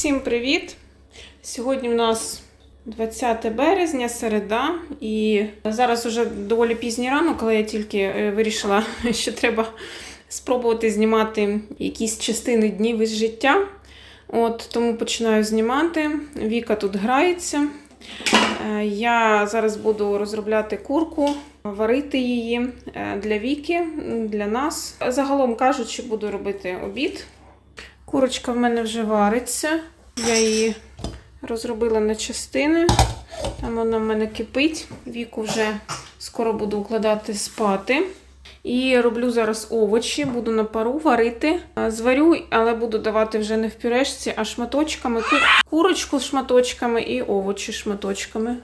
Всім привіт! Сьогодні в нас 20 березня, середа, і зараз уже доволі пізній ранок, але я тільки е, вирішила, що треба спробувати знімати якісь частини днів із життя. От, тому починаю знімати. Віка тут грається. Е, Я зараз буду розробляти курку, варити її е, для Віки, для нас. Загалом кажучи, буду робити обід. Курочка в мене вже вариться. Я її розробила на частини. Там вона в мене кипить. Віку вже скоро буду укладати спати. І роблю зараз овочі, буду на пару варити. Зварю, але буду давати вже не в пюрешці, а шматочками. Ку- Курочку шматочками і овочі шматочками.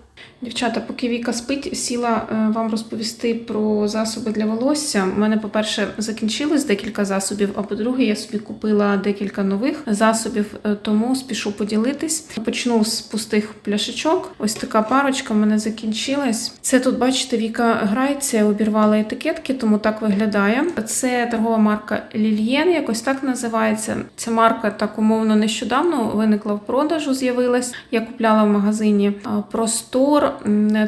Дівчата, поки Віка спить, сіла е, вам розповісти про засоби для волосся. У мене, по-перше, закінчилось декілька засобів, а по-друге, я собі купила декілька нових засобів, е, тому спішу поділитись. Почну з пустих пляшечок. Ось така парочка в мене закінчилась. Це тут, бачите, Віка грається, обірвала етикетки, тому так виглядає. Це торгова марка Лільєн, якось так називається. Ця марка так умовно нещодавно виникла в продажу, з'явилась. Я купляла в магазині Простор.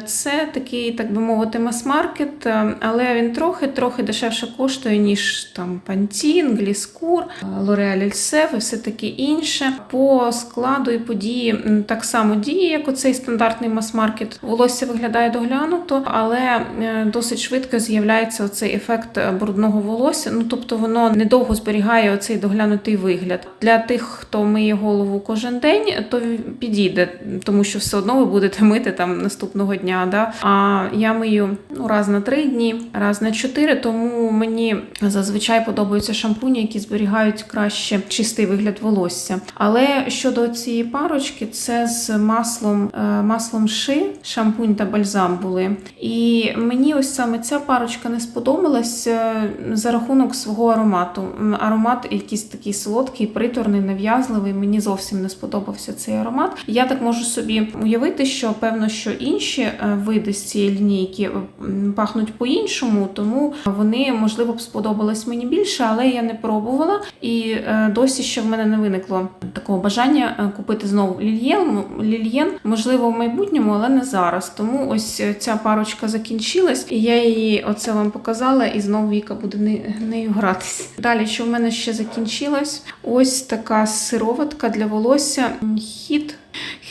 Це такий, так би мовити, мас-маркет, е, але він трохи-трохи дешевше коштує, ніж там Pantene, Гліскур, L'Oreal Elseve і все таке інше. По складу і події так само діє, як оцей стандартний мас-маркет. Волосся виглядає доглянуто, але е, досить швидко з'являється оцей ефект е, брудного волосся. Ну тобто воно недовго зберігає оцей доглянутий вигляд. Для тих, хто миє голову кожен день, то підійде, тому що все одно ви будете мити там наступного дня. Да? А я мию ну, раз на три дні, раз на чотири, тому мені зазвичай подобаються шампуні, які зберігають краще чистий вигляд волосся. Але щодо цієї парочки, це з маслом, е, маслом ши, шампунь та бальзам були. І мені ось саме ця парочка не сподобалась е, за рахунок свого аромату. Аромат якийсь такий солодкий, приторний, нав'язливий. Мені зовсім не сподобався цей аромат. Я так можу собі уявити, що певно, що інші е, види з цієї лінійки пахнуть по-іншому, тому вони можливо б сподобались мені більше, але я не пробувала. І е, досі ще в мене не виникло такого бажання е, купити знову лільєн. Лільєн, можливо, в майбутньому, але не зараз. Тому ось е, ця парочка закінчилась, і я її оце вам показала, і знову Віка буде не- нею гратись. Далі, що в мене ще закінчилось? Ось така сироватка для волосся. Хіт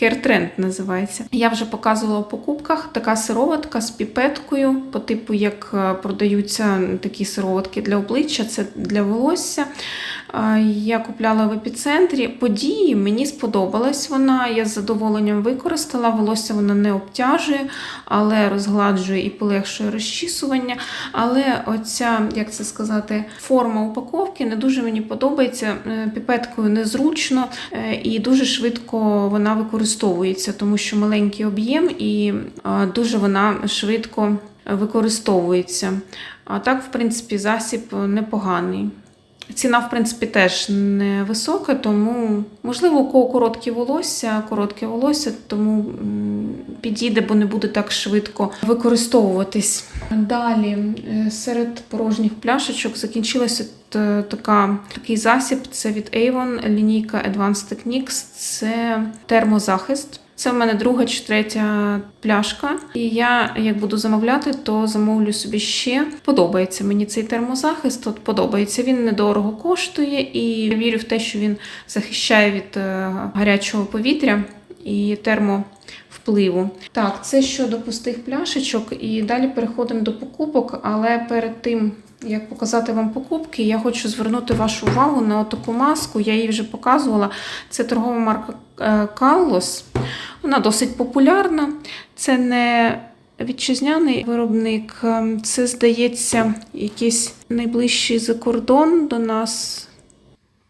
Hair називається. Я вже показувала в покупках така сироватка з піпеткою, по типу як е, продаються такі сироватки для обличчя, це для волосся. Я купляла в епіцентрі. Події мені сподобалась вона. Я з задоволенням використала. Волосся вона не обтяжує, але розгладжує і полегшує розчісування. Але оця, як це сказати, форма упаковки не дуже мені подобається. Е, Піпеткою незручно е, і дуже швидко вона використовується, тому що маленький об'єм і е, дуже вона швидко використовується. А так, в принципі, засіб непоганий. Ціна, в принципі, теж невисока, тому, можливо, у кого короткі волосся, коротке волосся, тому підійде, бо не буде так швидко використовуватись. Далі, е, серед порожніх пляшечок закінчилася така, такий засіб. Це від Avon, лінійка Advanced Techniques, це термозахист. Це в мене друга чи третя пляшка. І я, як буду замовляти, то замовлю собі ще. Подобається мені цей термозахист. От подобається. Він недорого коштує, і я вірю в те, що він захищає від е, гарячого повітря і термовпливу. Так, це щодо пустих пляшечок. І далі переходимо до покупок, але перед тим. Як показати вам покупки, я хочу звернути вашу увагу на таку маску. Я її вже показувала. Це торгова марка е, Каллос. Вона досить популярна. Це не вітчизняний виробник, ем, це, здається, якийсь найближчий за кордон до нас.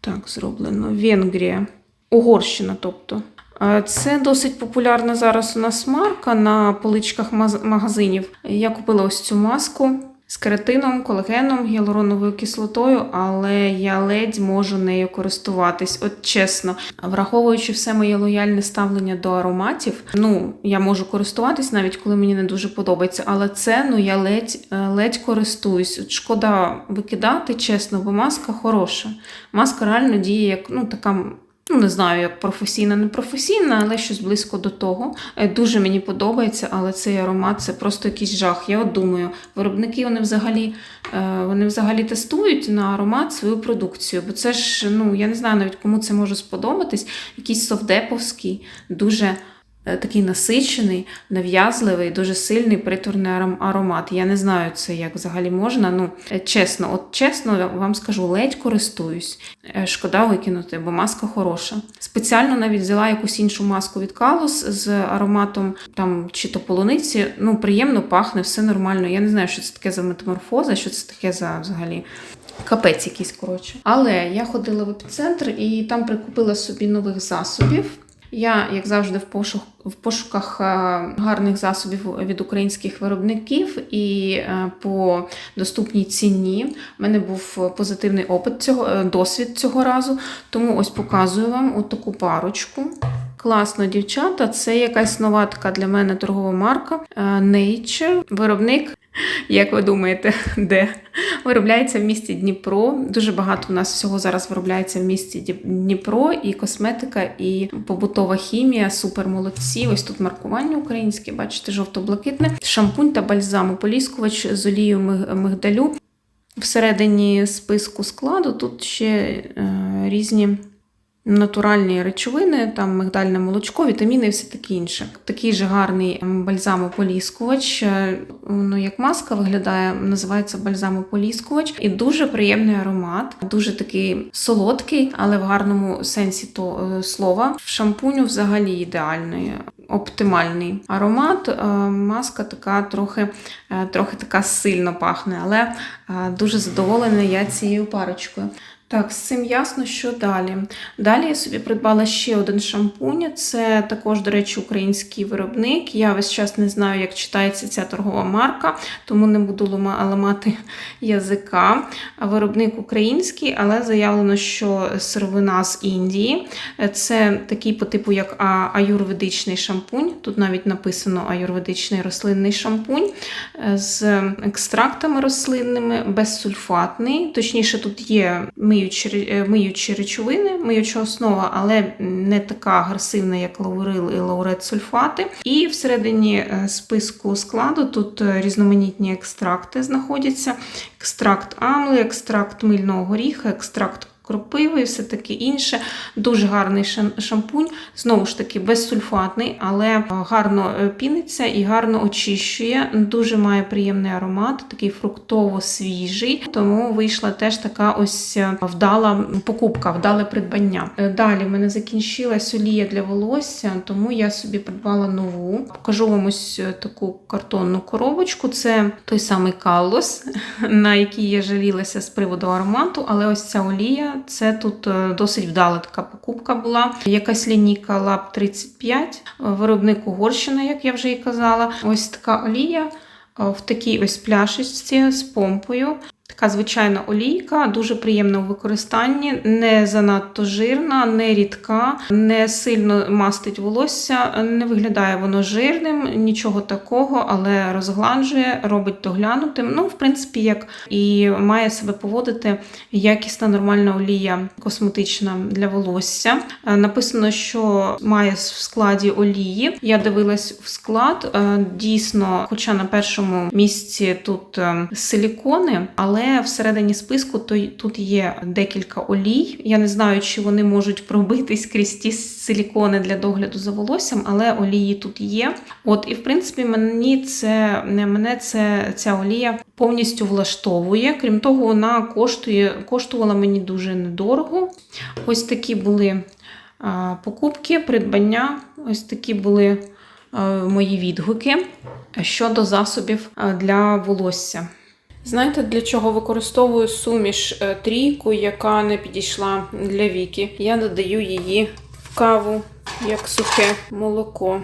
Так, зроблено. Венгрія. Угорщина, тобто. Е, Це досить популярна зараз у нас марка на поличках магазинів. Я купила ось цю маску з кератином, колагеном, гіалуроновою кислотою, але я ледь можу нею користуватись. От чесно, враховуючи все моє лояльне ставлення до ароматів, ну я можу користуватись навіть коли мені не дуже подобається, але це ну я ледь, е, ледь користуюсь. От шкода викидати, чесно, бо маска хороша. Маска реально діє як ну така Ну, не знаю, як професійна, не професійна, але щось близько до того. Е, Дуже мені подобається, але цей аромат це просто якийсь жах. Я от думаю, виробники вони взагалі, е, вони взагалі тестують на аромат свою продукцію. Бо це ж, ну я не знаю навіть кому це може сподобатись. Якийсь совдеповський, дуже. Е, Такий насичений, нав'язливий, дуже сильний приторний аром- аромат. Я не знаю це як взагалі можна. Ну е, чесно, от чесно вам скажу, ледь користуюсь. Е, Шкода викинути, бо маска хороша. Спеціально навіть взяла якусь іншу маску від Калус з ароматом там чи то полуниці. Ну приємно пахне, все нормально. Я не знаю, що це таке за метаморфоза, що це таке за взагалі. Капець якийсь, коротше. Але я ходила в епіцентр і там прикупила собі нових засобів. Я, як завжди, в, пошук, в пошуках е, гарних засобів від українських виробників і е, по доступній ціні. У мене був позитивний опит цього, е, досвід цього разу. Тому ось показую вам от таку парочку. Класно, дівчата. Це якась нова така для мене торгова марка Nature. Виробник, як ви думаєте, де? Виробляється в місті Дніпро. Дуже багато у нас всього зараз виробляється в місті Дніпро, і косметика, і побутова хімія. Супер молодці. Ось тут маркування українське, бачите, жовто-блакитне. Шампунь та бальзам, ополіскувач з олією мигдалю. Всередині списку складу тут ще е, різні натуральні речовини, там мигдальне молочко, вітаміни і все таке інше. Такий же гарний бальзамополіскувач. е, Воно як маска виглядає, називається бальзамополіскувач. І дуже приємний аромат, дуже такий солодкий, але в гарному сенсі то е, слова. В шампуню взагалі ідеальний. Оптимальний аромат. Е, Маска така трохи, трохи така сильно пахне, але дуже задоволена я цією парочкою. Так, з цим ясно, що далі. Далі я собі придбала ще один шампунь. Це також, до речі, український виробник. Я весь час не знаю, як читається ця торгова марка, тому не буду ламати язика. Виробник український, але заявлено, що сировина з Індії. Це такий по типу, як аюрведичний шампунь. Тут навіть написано аюрведичний рослинний шампунь е, з екстрактами рослинними, безсульфатний. Точніше, тут є миючі, е, миючі речовини, миюча основа, але не така агресивна, як лаурил і лаурет сульфати. І всередині е, списку складу тут е, різноманітні екстракти знаходяться: екстракт амли, екстракт мильного горіха, екстракт. Кропиви і все таке інше. Дуже гарний шам- шампунь, знову ж таки, безсульфатний, але е, гарно е, піниться і гарно очищує. Дуже має приємний аромат, такий фруктово-свіжий. Тому вийшла теж така ось е, вдала покупка, вдале придбання. Далі в мене закінчилась олія для волосся, тому я собі придбала нову. Покажу вам ось таку картонну коробочку. Це той самий Каллос, на який я жалілася з приводу аромату, але ось ця олія це тут е, досить вдала така покупка була. Якась лінійка Lab 35, е, виробник Угорщина, як я вже і казала. Ось така олія е, в такій ось пляшечці з помпою. Така звичайна олійка, дуже приємна у використанні, не занадто жирна, не рідка, не сильно мастить волосся, не виглядає воно жирним, нічого такого, але розгладжує, робить доглянутим. Ну, в принципі, як і має себе поводити якісна нормальна олія косметична для волосся. Е, Написано, що має в складі олії. Я дивилась в склад. е, Дійсно, хоча на першому місці тут е, силікони, але всередині списку то тут є декілька олій. Я не знаю, чи вони можуть пробитись крізь ті силікони для догляду за волоссям, але олії тут є. От і в принципі мені це мене це ця олія повністю влаштовує. Крім того, вона коштує коштувала мені дуже недорого. Ось такі були покупки, придбання. Ось такі були мої відгуки щодо засобів для волосся. Знаєте, для чого використовую суміш е, трійку, яка не підійшла для віки? Я додаю її в каву як сухе молоко.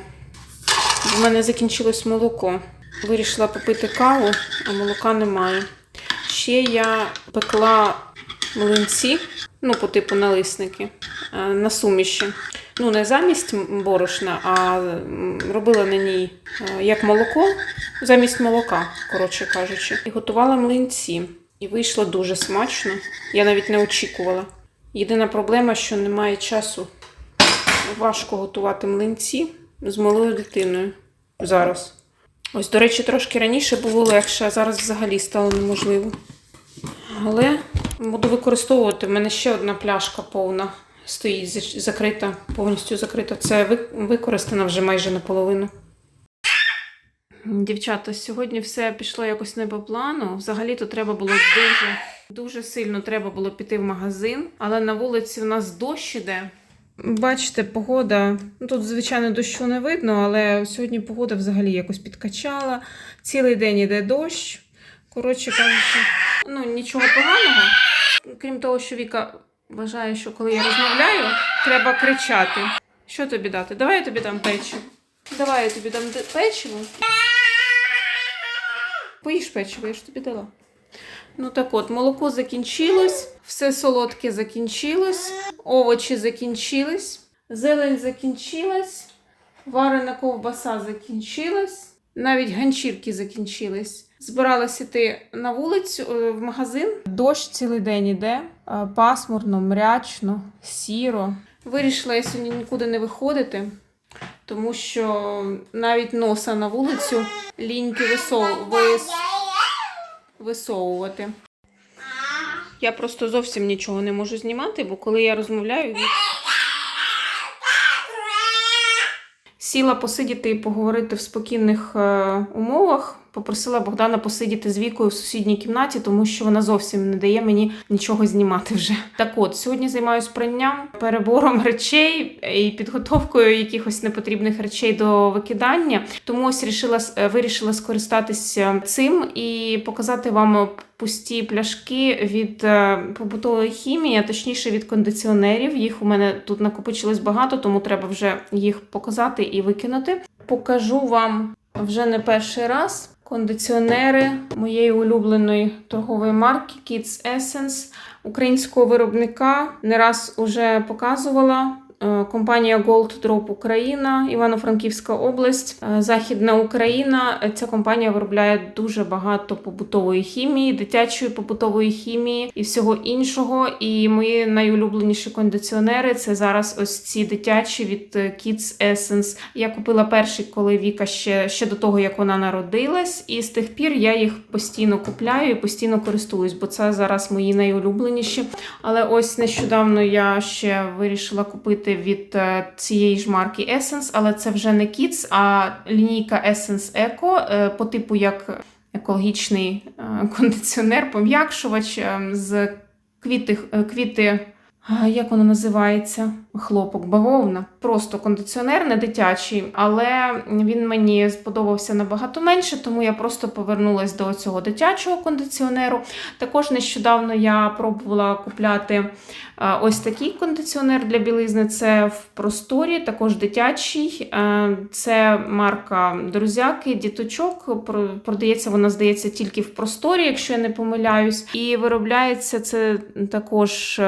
В мене закінчилось молоко. Вирішила попити каву, а молока немає. Ще я пекла млинці, ну, по типу налисники, е, на суміші. Ну, не замість борошна, а робила на ній е, як молоко, замість молока, коротше кажучи. І готувала млинці. І вийшло дуже смачно. Я навіть не очікувала. Єдина проблема, що немає часу. Важко готувати млинці з малою дитиною зараз. Ось, до речі, трошки раніше було легше, а зараз взагалі стало неможливо. Але буду використовувати. В мене ще одна пляшка повна стоїть закрита, повністю закрита. Це ви- використана вже майже наполовину. Дівчата, сьогодні все пішло якось не по плану. Взагалі-то треба було дуже, дуже сильно треба було піти в магазин, але на вулиці в нас дощ іде. Бачите, погода. Ну, тут, звичайно, дощу не видно, але сьогодні погода взагалі якось підкачала. Цілий день іде дощ. Коротше кажучи, ну нічого поганого. Крім того, що Віка вважає, що коли я розмовляю, треба кричати. Що тобі дати? Давай я тобі дам печиво. Давай я тобі дам печиво. Поїж печиво, я ж тобі дала. Ну так от, молоко закінчилось, все солодке закінчилось, овочі закінчились, зелень закінчилась, варена ковбаса закінчилась, навіть ганчірки закінчились. Збиралась іти на вулицю е, в магазин. Дощ цілий день іде, пасмурно, мрячно, сіро. Вирішила я сьогодні нікуди не виходити, тому що навіть носа на вулицю ліньки висов... вис... висовувати. Я просто зовсім нічого не можу знімати, бо коли я розмовляю, сіла посидіти і поговорити в спокійних е, умовах. Попросила Богдана посидіти з вікою в сусідній кімнаті, тому що вона зовсім не дає мені нічого знімати вже. Так от, сьогодні займаюся пранням, перебором речей і підготовкою якихось непотрібних речей до викидання. Тому ось рішила, е, вирішила скористатися цим і показати вам пусті пляшки від е, побутової хімії, а точніше від кондиціонерів. Їх у мене тут накопичилось багато, тому треба вже їх показати і викинути. Покажу вам вже не перший раз. Кондиціонери моєї улюбленої торгової марки Kids Essence українського виробника. Не раз уже показувала. Е, Компанія Gold Drop Україна, Івано-Франківська область, е, Західна Україна. Е, Ця компанія виробляє дуже багато побутової хімії, дитячої побутової хімії і всього іншого. І мої найулюбленіші кондиціонери це зараз ось ці дитячі від Kids Essence. Я купила перший, коли Віка ще, ще до того, як вона народилась, і з тих пір я їх постійно купляю і постійно користуюсь, бо це зараз мої найулюбленіші. Але ось нещодавно я ще вирішила купити від е, цієї ж марки Essence, але це вже не Kids, а лінійка Essence Eco е, по типу як екологічний е, кондиціонер, пом'якшувач е, з квіти, квіти. Як воно називається? Хлопок, бавовна. Просто кондиціонер не дитячий, але він мені сподобався набагато менше, тому я просто повернулася до цього дитячого кондиціонеру. Також нещодавно я пробувала купляти ось такий кондиціонер для білизни. Це в просторі, також дитячий. Е, Це марка Друзяки, діточок. Продається вона, здається, тільки в просторі, якщо я не помиляюсь. І виробляється це також.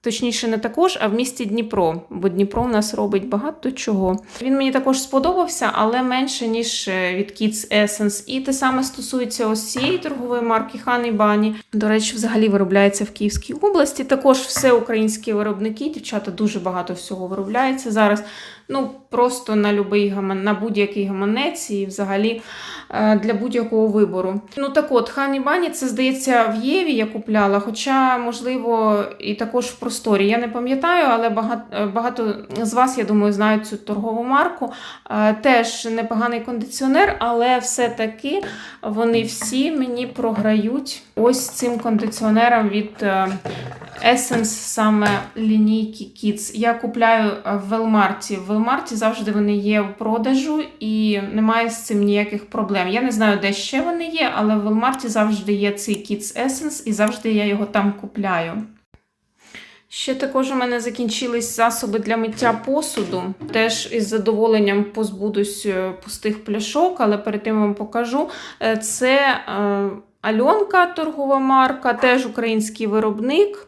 Точніше, не також, а в місті Дніпро, бо Дніпро в нас робить багато чого. Він мені також сподобався, але менше, ніж е, від Kids Essence. І те саме стосується ось цієї торгової марки Honey Bunny. До речі, взагалі виробляється в Київській області. Також все українські виробники, дівчата дуже багато всього виробляється зараз. Ну, просто на любий гаман, на будь-який гаманець і взагалі е, для будь-якого вибору. Ну так от, Honey Bunny, це здається в Єві я купляла, хоча, можливо, і також в просторі. Я не пам'ятаю, але багато, багато з вас, я думаю, знають цю торгову марку. Е, Теж непоганий кондиціонер, але все-таки вони всі мені програють ось цим кондиціонером від е, Essence, саме лінійки Kids. Я купляю е, в Велмарті. В Велмарті завжди вони є в продажу і немає з цим ніяких проблем. Я не знаю, де ще вони є, але в Велмарті завжди є цей Kids Essence і завжди я його там купляю. Ще також у мене закінчились засоби для миття посуду. Теж із задоволенням позбудусь е, пустих пляшок, але перед тим вам покажу. Е, Це Альонка, торгова марка, теж український виробник.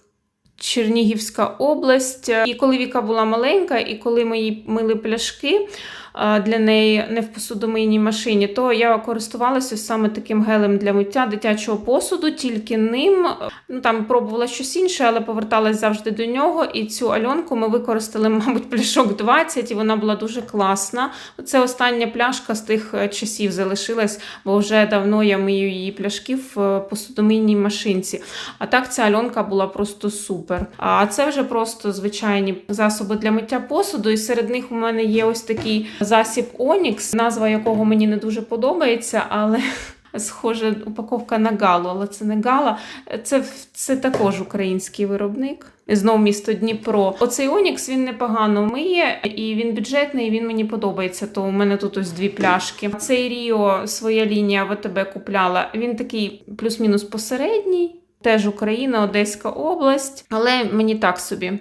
Чернігівська область. І коли Віка була маленька, і коли ми їй мили пляшки, для неї не в посудомийній машині, то я користувалася саме таким гелем для миття дитячого посуду, тільки ним. Ну там пробувала щось інше, але поверталась завжди до нього. І цю альонку ми використали, мабуть, пляшок 20, і вона була дуже класна. Це остання пляшка з тих е, часів залишилась, бо вже давно я мию її пляшки в е, посудомийній машинці. А так ця альонка була просто супер. А це вже просто звичайні засоби для миття посуду. І серед них у мене є ось такий засіб Onyx, назва якого мені не дуже подобається, але. Схоже, упаковка на галу, але це не гала. Це, це також український виробник. Знову місто Дніпро. Оцей Онікс він непогано миє, і він бюджетний, і він мені подобається. То у мене тут ось дві пляшки. Цей Ріо своя лінія ВТБ купляла. Він такий плюс-мінус посередній. Теж Україна, Одеська область, але мені так собі.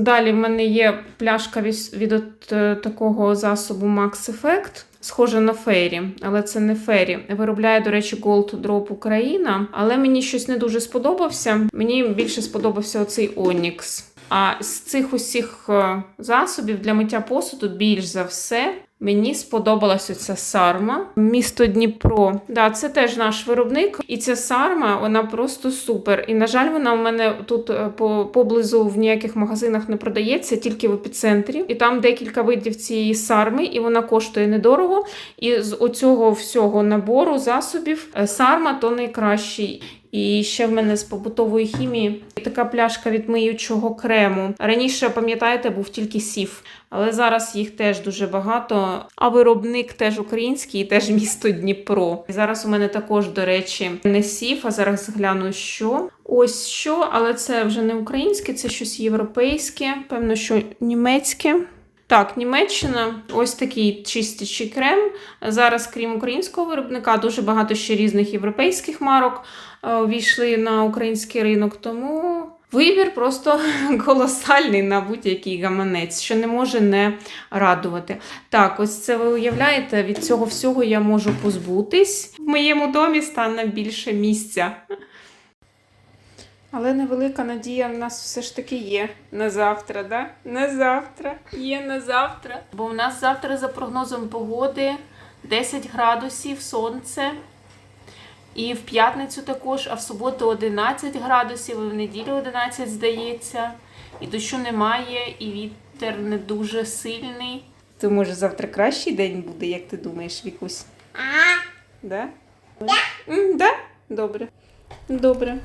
Далі в мене є пляшка від, от, е, такого засобу Max Effect. Схоже на фері, але це не фері. Виробляє, до речі, Gold Drop Україна, але мені щось не дуже сподобався. Мені більше сподобався оцей Onyx. А з цих усіх е, засобів для миття посуду більш за все мені сподобалась оця сарма. Місто Дніпро. Да, це теж наш виробник. І ця сарма, вона просто супер. І, на жаль, вона у мене тут е, по, поблизу в ніяких магазинах не продається, тільки в епіцентрі. І там декілька видів цієї сарми, і вона коштує недорого. І з оцього всього набору засобів е, сарма то найкращий. І ще в мене з побутової хімії така пляшка від миючого крему. Раніше, пам'ятаєте, був тільки сів, але зараз їх теж дуже багато. А виробник теж український, теж місто Дніпро. І зараз у мене також, до речі, не сів, а зараз гляну, що. Ось що, але це вже не українське, це щось європейське, певно, що німецьке. Так, Німеччина, ось такий чистячий крем. Зараз, крім українського виробника, дуже багато ще різних європейських марок е, увійшли на український ринок. Тому вибір просто колосальний на будь-який гаманець, що не може не радувати. Так, ось це ви уявляєте, від цього всього я можу позбутись. В моєму домі стане більше місця. Але невелика надія в нас все ж таки є на завтра, да? На завтра. Є на завтра. Бо в нас завтра за прогнозом погоди 10 градусів, сонце. І в п'ятницю також, а в суботу 11 градусів, і в неділю 11, здається. І дощу немає, і вітер не дуже сильний. То може завтра кращий день буде, як ти думаєш, Вікусь? Да? Да? Да? Добре. Добре.